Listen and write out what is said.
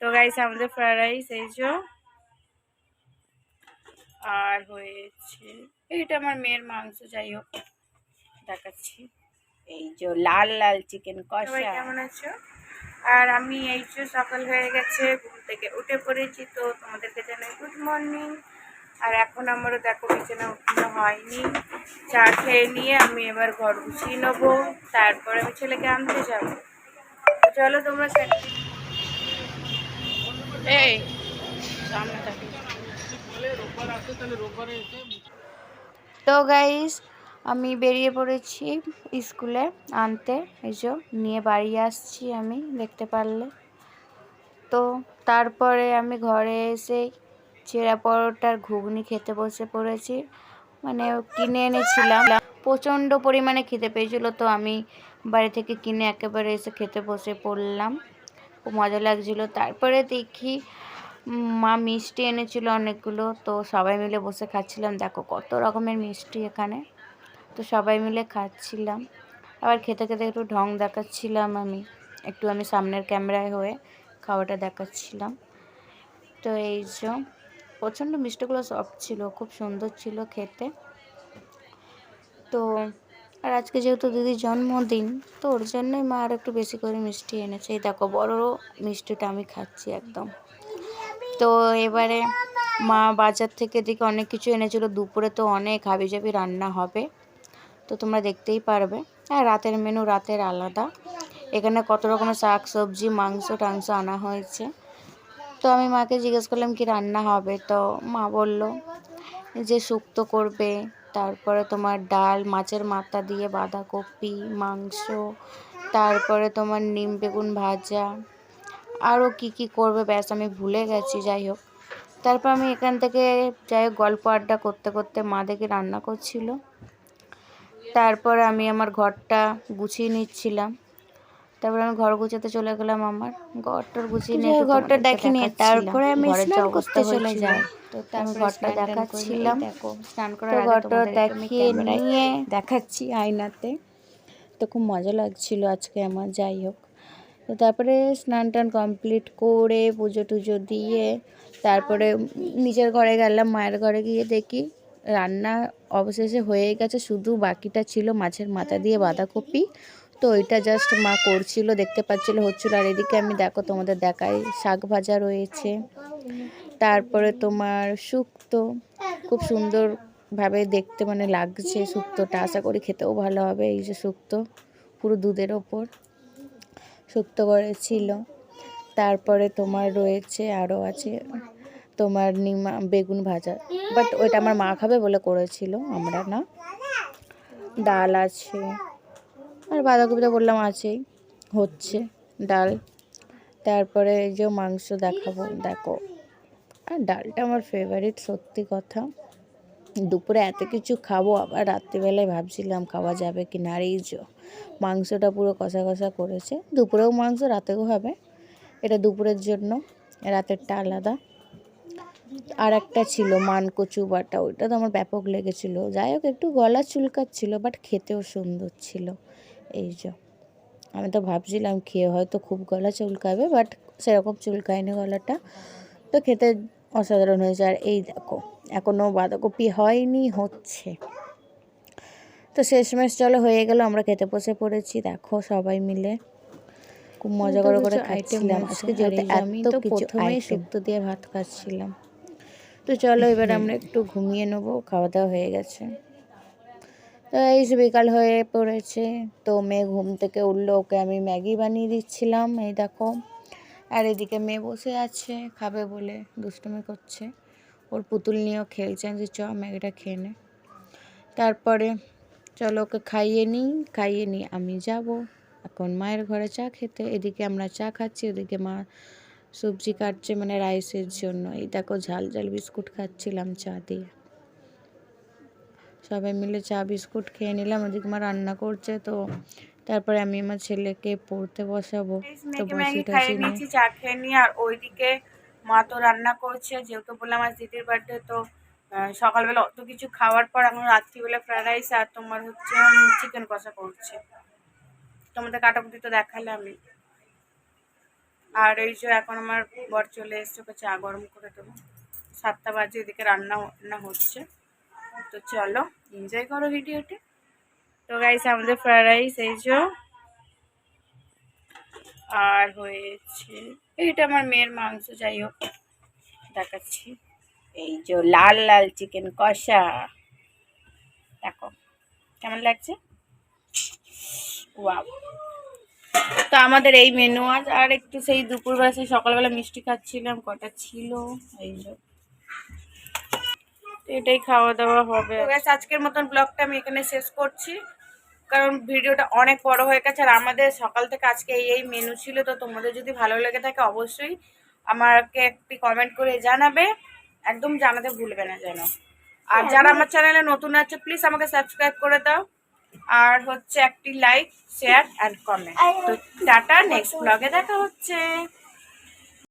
তো গাইস আমাদের fried rice এই যে। আর হয়েছে এইটা আমার মেয়ের মাংস, যাই হোক, দেখাচ্ছি। এই যে লাল লাল চিকেন কষা। কেমন আছো? আর আমি এই যে সকাল হয়ে গেছে, ঘুম থেকে উঠে পড়েছি, তো তোমাদেরকে জানাই গুড মর্নিং আর এখন আমারও দেখো বিছানা উঠানো হয়নি। চা খেয়ে নিয়ে আমি এবার ঘর গুছিয়ে নেব। তারপরে আমি ছেলেকে আনতে যাব। চলো তোমরা তো গাইস আমি বেরিয়ে পড়েছি স্কুলে আনতে। এই নিয়ে বাড়ি আসছি আমি, দেখতে পারলে। তো তারপরে আমি ঘরে এসে চেরা পরোটার ঘুগনি খেতে বসে পড়েছি। মানে কিনে এনেছিলাম। প্রচণ্ড পরিমাণে খেতে পেয়েছিল, তো আমি বাড়ি থেকে কিনে একেবারে এসে খেতে বসে পড়লাম। খুব মজা লাগছিল। তারপরে দেখি মা মিষ্টি এনেছিল অনেকগুলো। তো সবাই মিলে বসে খাচ্ছিলাম। দেখো কত রকমের মিষ্টি এখানে। তো সবাই মিলে খাচ্ছিলাম। আবার খেতে খেতে একটু ঢং দেখাচ্ছিলাম আমি। একটু আমি সামনের ক্যামেরায় হয়ে খাওয়াটা দেখাচ্ছিলাম। তো এই যে, প্রচণ্ড মিষ্টিগুলো সফট ছিল। খুব সুন্দর ছিল খেতে। তো আর আজকে যেহেতু দিদির জন্মদিন, তো ওর জন্যই মা আর একটু বেশি করে মিষ্টি এনেছে। এই দেখো, বড় মিষ্টিটা আমি খাচ্ছি একদম। তো এবারে মা বাজার থেকে দিকে অনেক কিছু এনেছিল। দুপুরে তো অনেক হাবিজাবি রান্না হবে, তো তোমরা দেখতেই পারবে। হ্যাঁ রাতের মেনু রাতের আলাদা। এখানে কত রকমের শাক সবজি মাংস টাংস আনা হয়েছে। তো আমি মাকে জিজ্ঞেস করলাম, কি রান্না হবে? তো মা বলল যে শুক্তো করবে তারপরে তোমার ডাল, মাছের মাথা দিয়ে বাঁধাকপি, মাংস, তারপরে তোমার নিম বেগুন ভাজা। আরও কি কি করবে, ব্যাস আমি ভুলে গেছি, যাই হোক। তারপর আমি এখান থেকে যাই হোক, গল্প আড্ডা করতে করতে মা দেখে রান্না করছিল। তারপর আমি আমার ঘরটা গুছিয়ে নিচ্ছিলাম। তারপরে আমি ঘর গুছাতে চলে গেলাম আমার। ঘরটার গুছিয়ে নিয়ে ঘরটা তোমাদেরকে দেখিনি, তারপরে আমি স্নান করতে চলে যাই। তো আমি ঘরটা। দেখাচ্ছিলাম। স্নান করার ঘরটা দেখিয়ে নিয়ে দেখাচ্ছি আয়নাতে। তো খুব মজা লাগছিল আজকে আমার যাই হোক। তো তারপরে স্নান টান কমপ্লিট করে পুজো টুজো দিয়ে তারপরে নিজের ঘরে গেলাম মায়ের ঘরে গিয়ে দেখি রান্না অবশেষে হয়ে গেছে শুধু বাকিটা ছিল মাছের মাথা দিয়ে বাঁধাকপি। তো ওইটা জাস্ট মা করছিল, দেখতে পাচ্ছিল, হচ্ছিল। আর এদিকে আমি দেখো তোমাদের দেখাই, শাক ভাজা রয়েছে। তারপরে তোমার শুক্তো, খুব সুন্দরভাবে দেখতে মানে লাগছে শুক্তোটা। আশা করি খেতেও ভালো হবে এই যে শুক্তো, পুরো দুধের ওপর। শুক্তো করেছিল। তারপরে তোমার রয়েছে আরও আছে তোমার নিমা, বেগুন ভাজা। বাট ওইটা আমার মা খাবে বলে করেছিল, আমরা না। ডাল আছে। আর বাঁধাকপিটা বললাম আছেই, হচ্ছে ডাল। তারপরে যে মাংস দেখাবো, দেখো। আর ডালটা আমার ফেভারিট সত্যি কথা। দুপুরে এত কিছু খাব, আবার রাত্রিবেলায় ভাবছিলাম খাওয়া যাবে কি না আর এই যে মাংসটা পুরো কষা কষা করেছে। দুপুরেও মাংস, রাতেও হবে। এটা দুপুরের জন্য, রাতেরটা আলাদা। আর একটা ছিল মানকচু বাটা, ওইটা তো আমার ব্যাপক লেগেছিলো। যাই হোক, একটু গলা চুলকাচ্ছিল বাট খেতেও সুন্দর ছিল। এই যে আমি তো ভাবছিলাম খেয়ে হয়তো খুব গলা চুলকাবে বাট সেরকম চুলকায়নি গলাটা। তো খেতে অসাধারণ হয়েছে। আর এই দেখো এখনও বাঁধাকপি হয়নি হচ্ছে। তো শেষমেশ চলো হয়ে গেল আমরা খেতে বসে পড়েছি। দেখো সবাই মিলে খুব মজা করে করে খাইছিলাম আজকে যেহেতু এত কিছু প্রথমেই শুক্তো দিয়ে ভাত খাচ্ছিলাম। তো চলো এবার আমরা একটু ঘুমিয়ে নেব খাওয়া দাওয়া হয়ে গেছে। তো এই বিকাল হয়ে পড়েছে, তো মেয়ে ঘুম থেকে উঠল, ওকে আমি ম্যাগি বানিয়ে দিচ্ছিলাম, এই দেখো। আর এদিকে মেয়ে বসে আছে, খাবে বলে দুষ্টুমি করছে। ওর পুতুল নিয়েও খেলছে যে চ, ম্যাগিটা খেয়ে নে। তারপরে, চলো ওকে খাইয়ে নিই খাইয়ে নিই আমি যাব। এখন মায়ের ঘরে চা খেতে, এদিকে আমরা চা খাচ্ছি, ওদিকে মা সবজি কাটছে মানে রাইসের জন্য। এই দেখো, ঝাল ঝাল বিস্কুট খাচ্ছিলাম চা দিয়ে। সবাই মিলে চা বিস্কুট খেয়ে নিলাম। ওদিকে মা রান্না করছে তো তারপরে আমি আমার ছেলেকে পড়তে বসাবো। তো বসে টসে নিয়ে চা খেয়ে নিয়ে আর ওইদিকে মা তো রান্না করছে যেহেতু বললাম আজ দিদির বার্থডে তো সকালবেলা অত কিছু খাওয়ার পর এখন রাত্রিবেলা ফ্রাইড রাইস আর তোমার হচ্ছে চিকেন কষা করছে। তোমাদের কাটাকুটি তো দেখালে আমি আর এই যে এখন আমার বর চলে এসছে ওকে চা গরম করে দেবো। সাতটা বাজে এদিকে রান্না রান্না হচ্ছে। তো চলো এনজয় করো ভিডিওটি তো গাইস আমাদের ফ্রাইড রাইস এই যে, আর হয়েছে, এইটা আমার মেয়ের মাংস, যাই হোক, দেখাচ্ছি। এই যে লাল লাল চিকেন কষা। দেখো, কেমন লাগছে? ওয়াও তো আমাদের এই মেনু আজ, আর একটু সেই দুপুরবেলা সেই সকালবেলা মিষ্টি খাচ্ছিলাম, কটা ছিল, এই যে। তো এটাই খাওয়া দাওয়া হবে ব্যাস আজকের মতন ব্লগটা আমি এখানে শেষ করছি। কারণ ভিডিওটা অনেক বড় হয়ে গেছে আর আমাদের সকাল থেকে আজকে এই এই মেনু ছিল। তো তোমাদের যদি ভালো লেগে থাকে অবশ্যই আমাকে একটি কমেন্ট করে জানাবে। একদম জানাতে ভুলবে না যেন। আর যারা আমার চ্যানেলে নতুন আছে প্লিজ আমাকে সাবস্ক্রাইব করে দাও। আর হচ্ছে একটি লাইক শেয়ার অ্যান্ড কমেন্ট তো টাটা নেক্সট ব্লগে দেখা হচ্ছে।